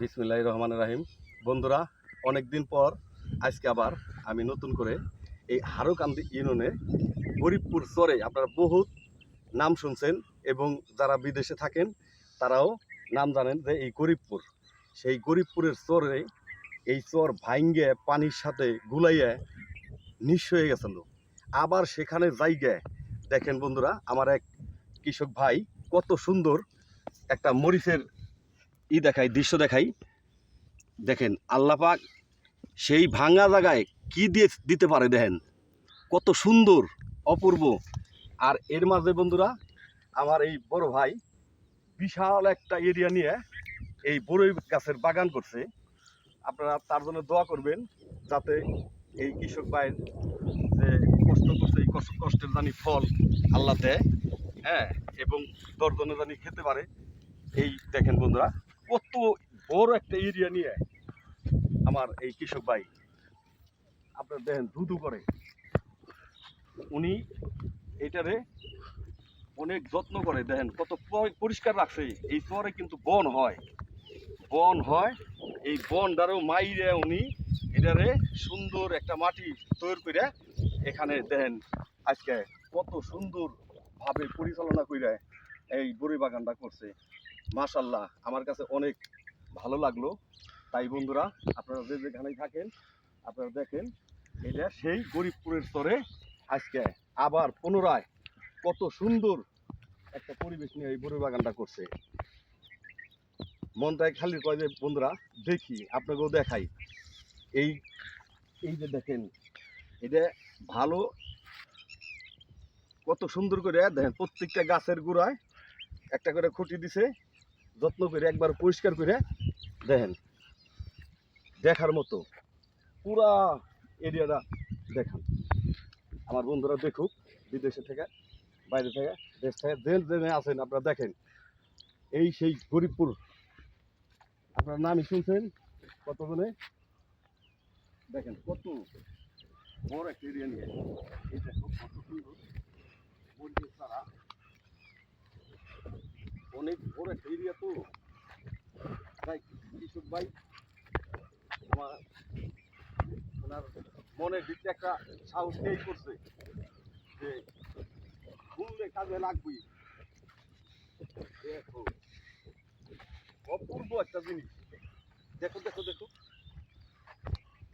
বিসমিল্লাহ রহমান রাহিম। বন্ধুরা অনেক দিন পর আজকে আবার আমি নতুন করে এই হারুকান্দি ইউনিয়নে গরিবপুর চরে আপনারা বহুত নাম শুনছেন এবং যারা বিদেশে থাকেন, তারাও নাম জানেন যে এই গরিবপুর। সেই গরিবপুরের চরে এই চর ভাঙ্গে পানির সাথে গুলাইয়ে নিঃস্ব হয়ে গেছিল আবার সেখানে জায়গায় দেখেন বন্ধুরা, আমার এক কৃষক ভাই কত সুন্দর একটা মরিচের ই দেখাই, দৃশ্য দেখাই। দেখেন আল্লাপাক সেই ভাঙা জায়গায় কি দিয়ে দিতে পারে দেখেন। কত সুন্দর, অপূর্ব। আর এর মাঝে বন্ধুরা, আমার এই বড় ভাই বিশাল একটা এরিয়া নিয়ে এই বড়ই গাছের বাগান করছে। আপনারা তার জন্য দোয়া করবেন, যাতে এই কৃষক ভাইয়ের যে কষ্ট করছে, এই কষ্ট কষ্টের জানি ফল আল্লাহ দেয় হ্যাঁ এবং দর্জনে জানি খেতে পারে। এই দেখেন বন্ধুরা কত বড় একটা এরিয়া নিয়ে আমার এই কৃষক ভাই, আপনার দেখেন ধুধু করে। উনি এটারে অনেক যত্ন করে, দেখেন কত পরিষ্কার রাখছে। এই শহরে কিন্তু বন হয়। বন হয়, এই বনটারও মাইরে উনি এটারে সুন্দর একটা মাটি তৈরি করে এখানে দেখেন আজকে কত সুন্দর ভাবে পরিচালনা করে এই বড়ি বাগানটা করছে। মাশাল্লাহ আমার কাছে অনেক ভালো লাগল। তাই বন্ধুরা, আপনারা যে যেখানেই থাকেন, আপনারা দেখেন, এটা সেই গরিবপুরের স্তরে আজকে আবার পুনরায় কত সুন্দর একটা পরিবেশ নিয়ে এই বড়ি বাগানটা করছে। মনটাই খালি কয় যে, বন্ধুরা, দেখি, আপনাকেও দেখাই। এই এই যে দেখেন, এটা ভালো, কত সুন্দর করে, দেখেন, প্রত্যেকটা গাছের গোড়ায় একটা করে খুঁটি দিছে, যত্ন করে একবার পরিষ্কার করে দেখেন। দেখার মতো। পুরা এরিয়াটা দেখান। আমার বন্ধুরা দেখুক, বিদেশে থেকে, বাইরে থেকে, দেশ থেকে, যে জেনে আছেন আপনারা দেখেন। এই সেই গরিবপুর। আপনার নামই শুনছেন? কতজনে? দেখেন কত বড় একটা এরিয়া নিয়ে। দেখো কত সুন্দর পরিবেশ ছাড়া অনেক বড় একটা এরিয়া তো। তাই কৃষক ভাই আমার ওনার মনের দিকটা একটা সাহস নিয়েই করছে যে ঘুরলে কাজে লাগবেই। দেখো, অপূর্ব একটা জিনিস। দেখো দেখো দেখো।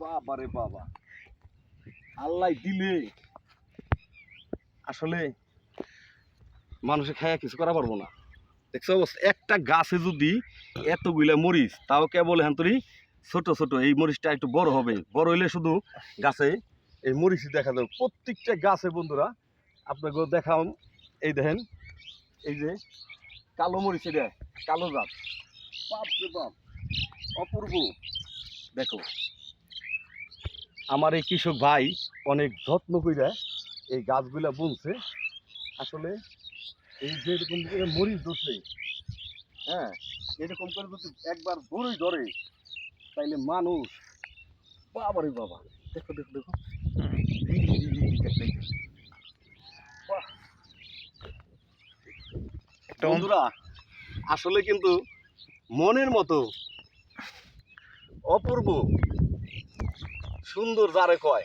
বাবা রে বাবা। আল্লাহ দিলে। আসলে মানুষে খায়া কিছু করা পারব না। দেখছ অবস্থা? একটা গাছে যদি এতগুলা মরিচ, তাও কেবল হ্যান্তরি ছোট ছোট, এই মরিচটা একটু বড় হবে। বড় হইলে শুধু গাছে এই মরিচই দেখা যাবে। প্রত্যেকটা গাছে বন্ধুরা আপনাকে দেখাম এই দেখেন, এই যে কালো মরিচ এটা, কালো জাত। বাপ অপূর্ব। দেখো, আমার এই কৃষক ভাই অনেক যত্ন করে এই গাছগুলা বুনছে। আসলে এই যে এরকম করে মরিচ ধরছে হ্যাঁ এরকম করে যদি একবার বড়ই ধরে তাইলে মানুষ বাবারে বাবা। দেখো দেখো দেখো। বন্ধুরা আসলে কিন্তু মনের মতো অপূর্ব সুন্দর যারে কয়